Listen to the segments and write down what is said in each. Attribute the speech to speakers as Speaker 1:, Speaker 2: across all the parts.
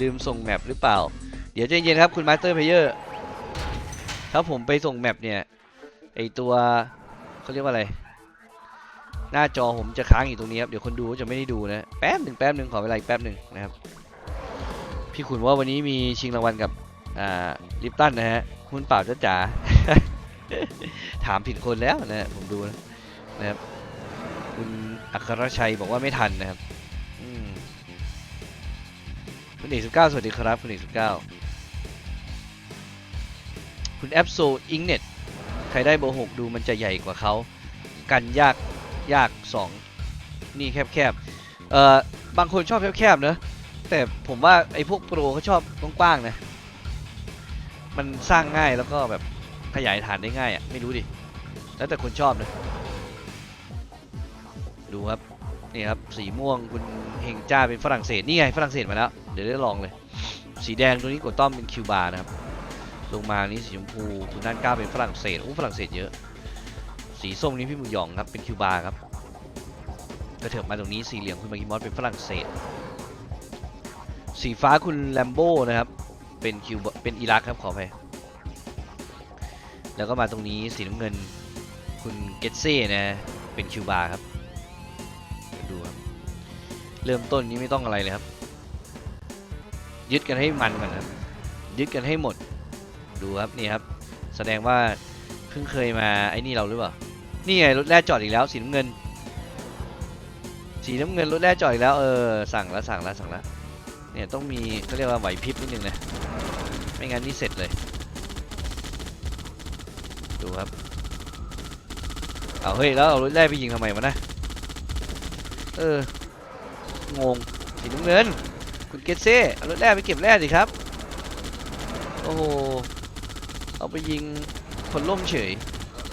Speaker 1: ลืมส่งแมปหรือเปล่า เดี๋ยวใจเย็นครับคุณมาสเตอร์เพเยอร์ถ้าผมไปส่งแมปเนี่ยไอตัวเขาเรียกว่าอะไร หน้าจอผมจะค้างอยู่ตรงนี้ครับ เดี๋ยวคนดูจะไม่ได้ดูนะแป๊บหนึ่งแป๊บหนึ่งขอเวลาอีกแป๊บหนึ่งนะครับ พี่ขุนว่าวันนี้มีชิงรางวัลกับอ่าลิปตันนะฮะหุ้นเปล่าจ้าจ๋าถามผิดคนแล้วนะผมดูนะนะครับคุณอัครชัยบอกว่าไม่ทันนะครับ คุณเอกสิบเก้าสวัสดีครับ คุณเอกสิบเก้าคุณแอปโซอิงเน็ตใครได้เบอร์หกดูมันจะใหญ่กว่าเขา กันยากยากสองนี่แคบแคบๆเอ่อบางคนชอบแคบแคบๆเนอะแต่ผมว่าไอ้พวกโปรเขาชอบกว้างๆนะ มันสร้างง่ายแล้วก็แบบขยายฐานได้ง่ายอะ่ะ ไม่รู้ดิ แล้วแต่คนชอบนะดูครับ นี่ครับ สีม่วงคุณเฮงจ้าเป็นฝรั่งเศส นี่ไงฝรั่งเศสมาแล้ว ดี๋ยวได้ลองเลย สีแดงตัวนี้กดต้อมเป็นคิวบาร์นะครับ ลงมานี่สีชมพูคุณด้านก้าเป็นฝรั่งเศสโอ้ฝรั่งเศสเยอะ สีส้มนี้พี่หมูหยองครับเป็นคิวบาร์ครับกระเถิบมาตรงนี้สีเหลืองคุณมากิมอสเป็นฝรั่งเศส สีฟ้าคุณแลมโบ้นะครับเป็นคิวเป็นอิรักครับขออภัยแล้วก็มาตรงนี้สีน้ำเงินคุณเกตเซ่นะเป็นคิวบาร์ครับดูครับ เริ่มต้นนี้ไม่ต้องอะไรเลยครับ ยึดกันให้มันก่อนครับ ยึดกันให้หมด ดูครับนี่ครับ แสดงว่าเพิ่งเคยมาไอ้นี่เราหรือเปล่า นี่ไงรถแร่จอดอีกแล้วสีน้ำเงิน สีน้ำเงินรถแร่จอดอีกแล้วเออสั่งแล้วสั่งแล้วสั่งแล้วเนี่ยต้องมีเขาเรียกว่าไหวพริบนิดนึงนะ ไม่งั้นนี่เสร็จเลย ดูครับ เอาเฮ้ยแล้วเอารถแร่ไปยิงทำไมวะนะ เอองงสีน้ำเงิน คุณเกตเซ่เอารถแร่ไปเก็บแร่สิครับ โอ้โห เอาไปยิงคนล่มเฉย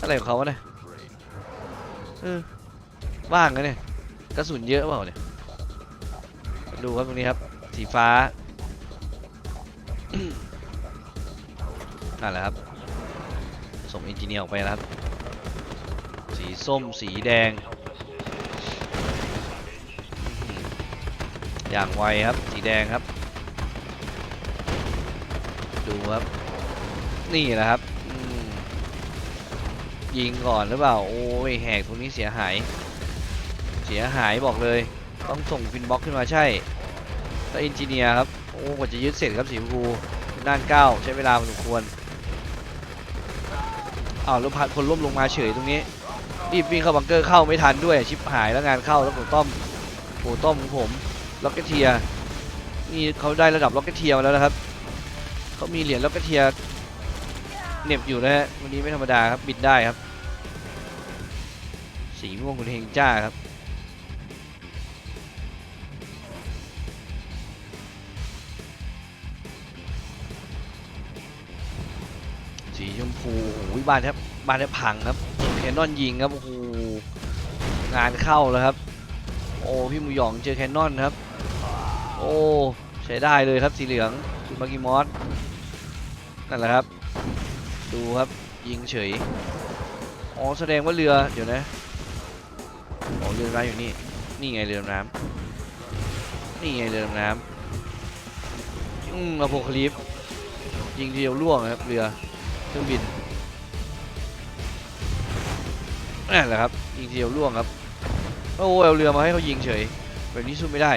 Speaker 1: อะไรของเขาเนี่ยเออว่างนะเนี่ย กระสุนเยอะเปล่าเนี่ย ดูครับตรงนี้ครับ สีฟ้า นั่นแหละครับ ส่งเอนจิเนียร์ออกไปแล้วครับ สีส้ม สีแดง อย่างไวครับ สีแดงครับ ดูครับ นี่แหละครับ ยิงก่อนหรือเปล่า โอ้ย แหกตรงนี้เสียหาย เสียหายบอกเลย ต้องส่งฟินบ็อกขึ้นมาใช่แล้วเอนจิเนียร์ครับ โอ้กว่าจะยึดเสร็จครับสีชมพูด้านเก้าใช้เวลาพอสมควรอ้าวแล้วพันคนล้มลงมาเฉยตรงนี้รีบวิ่งเข้าบังเกอร์เข้าไม่ทันด้วยชิปหายแล้วงานเข้าแล้วผมต้อมโอ้ต้อมของผม ล็อกเก็ตเทียนี่เขาได้ระดับล็อกเก็ตเทียมาแล้วนะครับเขามีเหรียญล็อกเก็ตเทียเน็บอยู่นะฮะวันนี้ไม่ธรรมดาครับบินได้ครับ สีม่วงคุณเฮงจ้าครับสีชมพูโอ้โหบ้านแทบบ้านแทบพังครับแคนนอนยิงครับโอ้โหงานเข้าแล้วครับ โอ้พี่มูหยองเจอแคนนอนครับ โอ้ใช้ได้เลยครับสีเหลืองคุณมากิมอสนั่นแหละครับ ดูครับยิงเฉยอ๋อแสดงว่าเรือเดี๋ยวนะอ๋อเรือน้ำอยู่นี่นี่ไงเรือน้ำนี่ไงเรือน้ำอืมอโพคลิปยิงเดียวล่วงครับเรือเครื่องบินนั่นแหละครับยิงเดียวล่วงครับโอ้เอาเรือมาให้เขายิงเฉยแบบนี้สู้ไม่ได้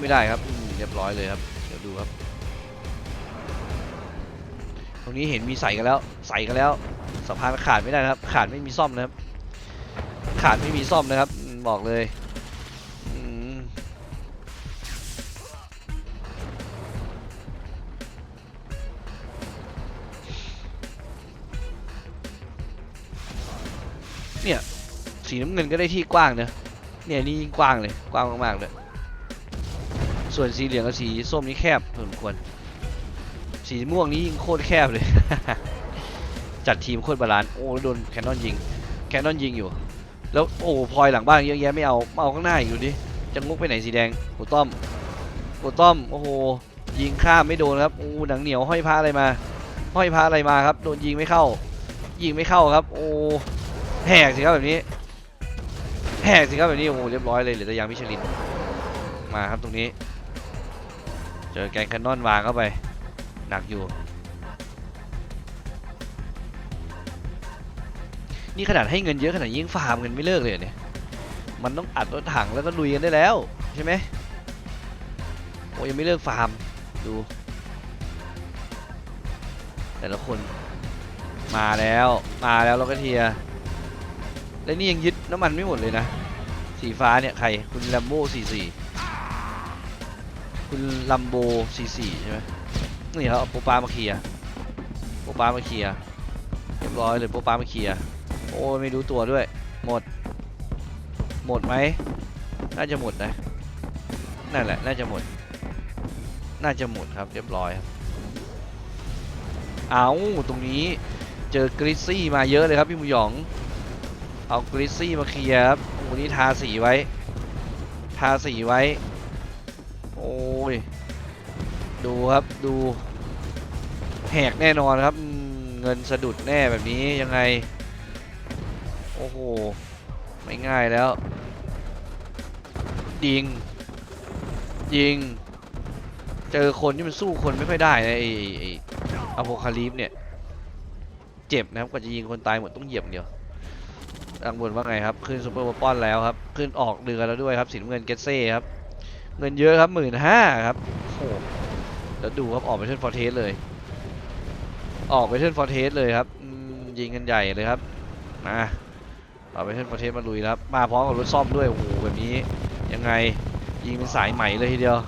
Speaker 1: ไม่ได้ครับเรียบร้อยเลยครับ เดี๋ยวดูครับ ตรงนี้เห็นมีใส่กันแล้ว ใส่กันแล้วสะพานขาดไม่ได้นะครับ ขาดไม่มีซ่อมนะครับ ขาดไม่มีซ่อมนะครับ บอกเลยเนี่ยสีน้ำเงินก็ได้ที่กว้างนะเนี่ยนี่ยิ่งกว้างเลยกว้างมากๆเลย ส่วนสีเหลืองกับสีส้มนี่แคบพอสมควร สีม่วงนี้ยิงโคตรแคบเลย จัดทีมโคตรบาลานซ์โอ้โดนแคนนอนยิง แคนนอนยิงอยู่ แล้วโอ้พลอยหลังบ้านเยอะแยะไม่เอามาเอาข้างหน้าอีกดูดิจะงุกไปไหนสีแดงโอ้ต้อมโอ้ต้อมโอ้โหยิงข้ามไม่โดนครับโอ้หนังเหนียวห้อยพระอะไรมาห้อยพระอะไรมาครับโดนยิงไม่เข้า ยิงไม่เข้าครับ โอ้แหกสิครับแบบนี้แหกสิครับแบบนี้โอ้เรียบร้อยเลยเหลือแต่ยางมิชลินมาครับตรงนี้ เจอแกงแคนนอนวางเข้าไป หนักอยู่ นี่ขนาดให้เงินเยอะขนาดยิ่งฟาร์มกันไม่เลิกเลยเนี่ย มันต้องอัดรถถังแล้วก็ลุยกันได้แล้วใช่ไหมโอ้ยังไม่เลิกฟาร์มดู แต่ละคนมาแล้วมาแล้วเราก็เทียและนี่ยังยึดน้ำมันไม่หมดเลยนะ สีฟ้าเนี่ยใครคุณลัมโบสี่สี่ คุณลัมโบสี่สี่ใช่ไหมนี่ครับโปปามาเคลียโปปามาเคลียเรียบร้อยเลยโปปามาเคลียโอ้ยไม่รู้ตัวด้วย หมด หมดไหมน่าจะหมดนะนั่นแหละน่าจะหมด น่าจะหมดครับเรียบร้อยครับเอาตรงนี้เจอกริซซี่มาเยอะเลยครับพี่มูหยอง เอากริซซี่มาเคลียร์ครับโอ้นี่ทาสีไว้ ทาสีไว้ โอ้ย ดูครับดูแหกแน่นอนครับ เงินสะดุดแน่แบบนี้ยังไง โอ้โห ไม่ง่ายแล้ว ยิง ยิง เจอคนที่มันสู้คนไม่ค่อยได้นะไอ้ไอ้อโพคาลิปเนี่ย เจ็บนะครับกว่าจะยิงคนตายหมดต้องเหยียบเดียวดังบนว่าไงครับ ขึ้นซูเปอร์วอปอนแล้วครับ ขึ้นออกเรือแล้วด้วยครับสีน้ำเงินเกตเซ่ครับ เงินเยอะครับหมื่นห้าครับโอ้โหแล้วดูครับออกไปเทิร์นฟอร์เทสเลย ออกไปเทิร์นฟอร์เทสเลยครับอืมยิงกันใหญ่เลยครับมาออกไปเทิร์นฟอร์เทสมาลุยแล้วครับมาพร้อมกับรถซ่อมด้วยโอ้โหแบบนี้ยังไงยิงเป็นสายไหมเลยทีเดียว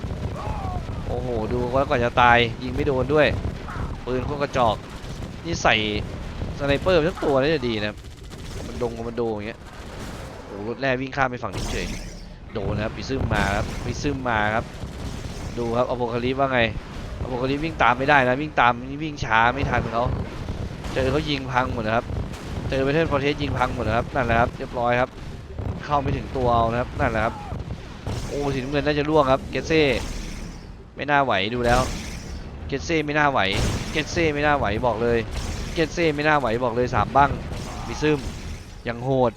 Speaker 1: โอ้โหดูว่าก่อนจะตายยิงไม่โดนด้วยปืนโคตรกระจอกนี่ใส่สไนเปอร์ทั้งตัวน่าจะดีนะครับมันดงมันโดอย่างเงี้ยโอ้โหรถแร่วิ่งข้ามไปฝั่งนี้เฉย โดนนะครับปีซึมมาครับปีซึมมาครับ ดูครับอโพคาลิปว่าไงอโพคาลิปวิ่งตามไม่ได้นะวิ่งตามวิ่งช้าไม่ทันเขาเจอเขายิงพังหมดนะครับเจอไปเทนฟอร์เทสยิงพังหมดนะครับนั่นแหละครับเรียบร้อยครับ เข้าไม่ถึงตัวเอานะครับนั่นแหละครับโอ้สีน้ำเงินน่าจะร่วงครับเกตเซ่ไม่น่าไหวดูแล้วเกตเซ่ไม่น่าไหวเกตเซ่ไม่น่าไหวบอกเลยเกตเซ่ไม่น่าไหวบอกเลยสามบ้างมีซึมยังโหด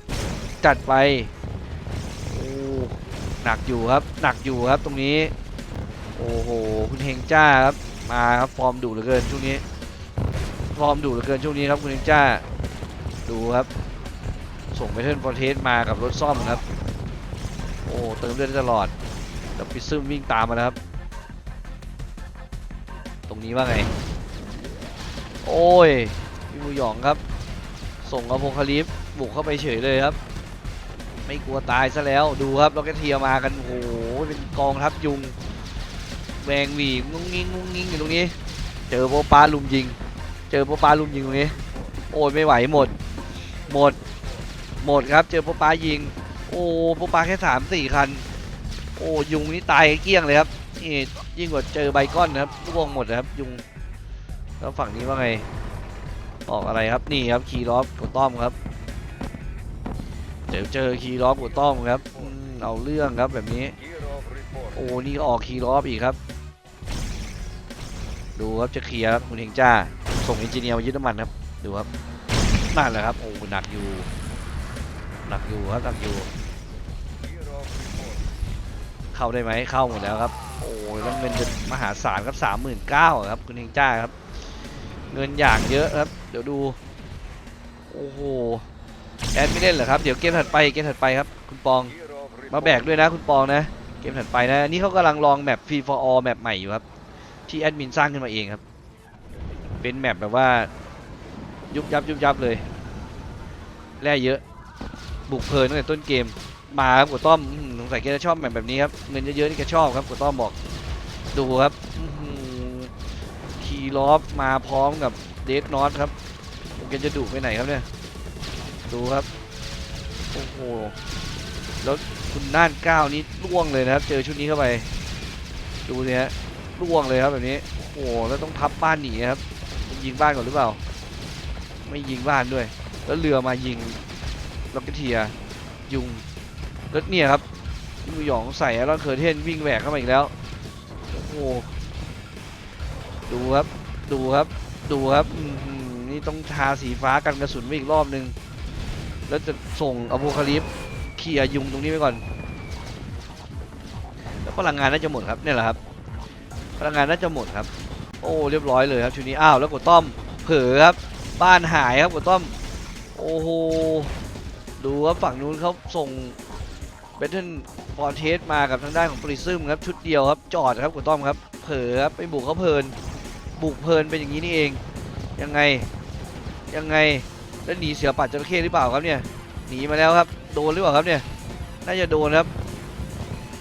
Speaker 1: จัดไป หนักอยู่ครับ หนักอยู่ครับตรงนี้ โอ้โห คุณเฮงจ้าครับ มาครับฟอร์มดุเหลือเกินช่วงนี้ ฟอร์มดุเหลือเกินช่วงนี้ครับคุณเฮงจ้า ดูครับ ส่งไปเทิร์นฟอร์เทสมากับรถซ่อมครับ โอ้เติมเลือดตลอด แล้วปิซึมวิ่งตามมานะครับ ตรงนี้ว่าไง โอ้ยพี่มูหยองครับ ส่งอโพคาลิปบุกเข้าไปเฉยเลยครับ ไม่กลัวตายซะแล้วดูครับล็อกเกตเทียมากันโอ้โหเป็นกองทัพยุงแวงหวีงุ้งงิ้งงุ้งงิ้งอยู่ตรงนี้ เจอโปปาลุมยิง เจอโปปาลุมยิงตรงนี้ โอ้ยไม่ไหวหมด หมด หมดครับ เจอโปปายิง โอ้โปปาแค่สามสี่คัน โอ้ยุงนี่ตายเกลี้ยงเลยครับนี่ยิ่งกว่าเจอไบคอนนะครับร่วงหมดนะครับยุงแล้วฝั่งนี้ว่าไงออกอะไรครับนี่ครับคีย์ล็อกดต้อมครับ เดี๋ยวเจอคีย์ล็อกกดต้อมครับเอาเรื่องครับแบบนี้ โอ้นี่ออกคีย์ล็อกอีกครับ ดูครับจะเคลียร์คุณเฮงจ้า ส่งเอนจิเนียร์มายึดน้ำมันครับ ดูครับนั่นแหละครับโอ้หนักอยู่หนักอยู่ครับหนักอยู่ เข้าได้ไหมเข้าหมดแล้วครับ โอ้แล้วเงินเป็นมหาศาลครับสามหมื่นเก้าครับคุณเฮงจ้าครับ เงินอย่างเยอะครับ เดี๋ยวดู โอ้โห แอดไม่เล่นเหรอครับ เดี๋ยวเกมถัดไปเกมถัดไปครับ คุณปอง มาแบกด้วยนะคุณปองนะ เกมถัดไปนะนนี้เขากำลังลองแมป Free for All แมปใหม่อยู่ครับ ที่แอดมินสร้างขึ้นมาเองครับ เป็นแมปแบบว่า ยุบยับยุบยับเลยแร่เยอะ บุกเพลินตั้งแต่ต้นเกม มาครับกัวต้อมสงสัยแกจะชอบแมปแบบนี้ครับ เงินเยอะๆนี่แกชอบครับกัวต้อมบอก ดูครับคีลอฟมาพร้อมกับเดดนอตครับแกจะดุไปไหนครับเนี่ย ดูครับ โอ้โห แล้วคุณน่านก้าวนี้ล่วงเลยนะครับ เจอชุดนี้เข้าไป ดูสิฮะล่วงเลยครับแบบนี้ โอ้โห แล้วต้องพับบ้านหนีครับ ยิงบ้านก่อนหรือเปล่า ไม่ยิงบ้านด้วย แล้วเรือมายิงล็อกเกเทียร์ยุงแล้วเนี่ยครับที่มือหยองใส่แล้วเคอร์เทนวิ่งแหวกเข้ามาอีกแล้ว โอ้โห ดูครับ ดูครับ ดูครับอื้อหือนี่ต้องทาสีฟ้ากันกระสุนไว้อีกรอบนึง แล้วจะส่งอโพคาลิปเคลียยุงตรงนี้ไปก่อน แล้วพลังงานน่าจะหมดครับเนี่ยแหละครับ พลังงานน่าจะหมดครับ โอ้เรียบร้อยเลยครับชุดนี้อ้าวแล้วกดต้อมเผลอครับ บ้านหายครับกดต้อม โอ้โหดูครับฝั่งนู้นเขาส่งเบทเทิลฟอร์เทสมากับทางด้านของปริซึมครับชุดเดียวครับจอดครับกดต้อมครับ เผลอครับไปบุกเขาเพลินบุกเพลินเป็นอย่างนี้นี่เอง ยังไงยังไง แล้วหนีเสือปัดจระเข้หรือเปล่าครับเนี่ยหนีมาแล้วครับ โดนหรือเปล่าครับเนี่ยน่าจะโดนครับ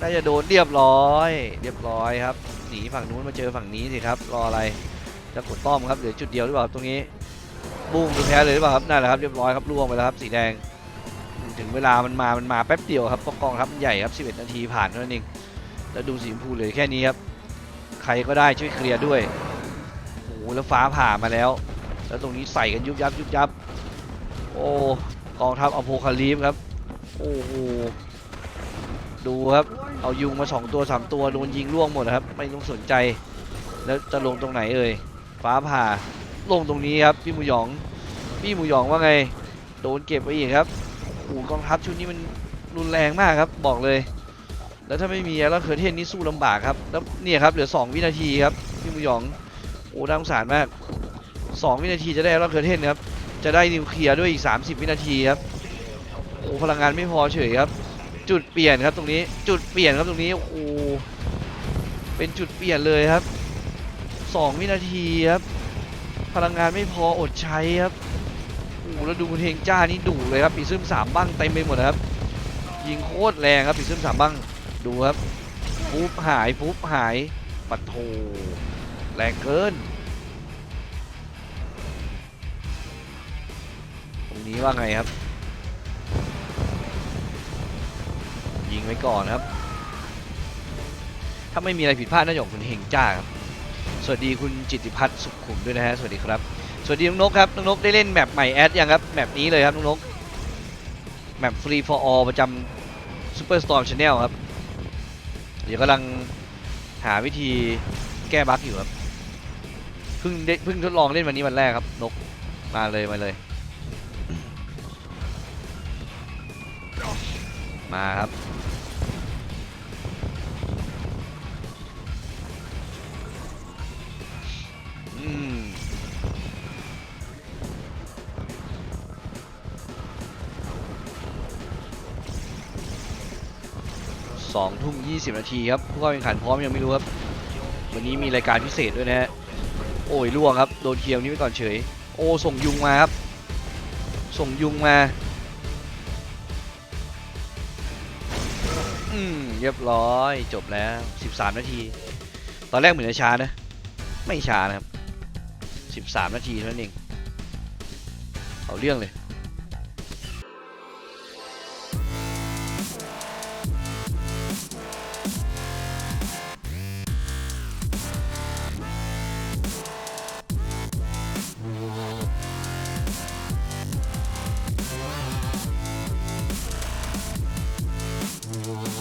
Speaker 1: น่าจะโดนเรียบร้อย เรียบร้อยครับหนีฝั่งนู้นมาเจอฝั่งนี้สิครับรออะไรจะกดต้อมครับเหลือจุดเดียวหรือเปล่าตรงนี้บุ้งดูแพ้เลยหรือเปล่าครับนั่นแหละครับเรียบร้อยครับล่วงไปแล้วครับสีแดง ถึงเวลามันมามันมาแป๊บเดียวครับพราะกองทัพมันใหญ่ครับ 11 นาทีผ่านเท่านั้นเองแล้วดูสีชมพูเหลยแค่นี้ครับใครก็ได้ช่วยเคลียร์ด้วยโอ้โหแล้วฟ้าผ่ามาแล้ว แล้วตรงนี้ใส่กันยุบยับยุบยับ โอ้กองทัพอโพคาลิปส์ครับโอ้โหดูครับเอายุงมาสองตัวสามตัวโดนยิงล่วงหมดครับ ไม่ต้องสนใจ แล้วจะลงตรงไหนเอ่ยฟ้าผ่าลงตรงนี้ครับพี่หมูหยอง พี่หมูหยองว่าไง โดนเก็บไปอีกครับโอ้กองทัพชุดนี้มันรุนแรงมากครับบอกเลย แล้วถ้าไม่มีแล้วเคอร์เทนนี่สู้ลำบากครับแล้วเนี่ยครับเหลือ 2 วินาทีครับพี่หมูหยองโอ้น่าสงสารมาก 2 วินาทีจะได้แล้วเคอร์เทนครับ จะได้นิวเคลียร์ด้วยอีก 30 วินาทีครับโอ้พลังงานไม่พอเฉยครับ จุดเปลี่ยนครับตรงนี้จุดเปลี่ยนครับตรงนี้โอ้เป็นจุดเปลี่ยนเลยครับ 2 วินาทีครับ พลังงานไม่พออดใช้ครับโอ้แล้วดูเฮงจ้านี่ดุเลยครับปีซึมสามบ้างเต็มไปหมดครับ ยิงโคตรแรงครับปีซึมสามบ้างดูครับปุ๊บหายปุ๊บหายปัดโถแรงเกิน นี้ว่าไงครับ ยิงไว้ก่อนครับ ถ้าไม่มีอะไรผิดพลาดน่าจะของคุณเฮงจ้าครับ สวัสดีคุณจิติพัฒน์สุขขุมด้วยนะฮะ สวัสดีครับ สวัสดีน้องนกครับ น้องนกได้เล่นแมปใหม่แอดยังครับ แมปนี้เลยครับน้องนก แมป Free for All ประจำ Superstorm Channel ครับ เดี๋ยวกำลังหาวิธีแก้บั๊กอยู่ครับ เพิ่งได้เพิ่งทดลองเล่นวันนี้วันแรกครับนก มาเลยมาเลย มาครับอืมสองทุ่มยี่สิบนาทีครับ ผู้เข้าแข่งขันพร้อมยังไม่รู้ครับ วันนี้มีรายการพิเศษด้วยนะฮะ โอ้ยล่วงครับ โดนเคียร์นี้ไว้ก่อนเฉย โอ้ส่งยุงมาครับ ส่งยุงมา เรียบร้อยจบแล้ว 13 นาที ตอนแรกเหมือนจะช้านะ ไม่ช้านะครับ 13 นาทีเท่านั้นเอง เอาเรื่องเลย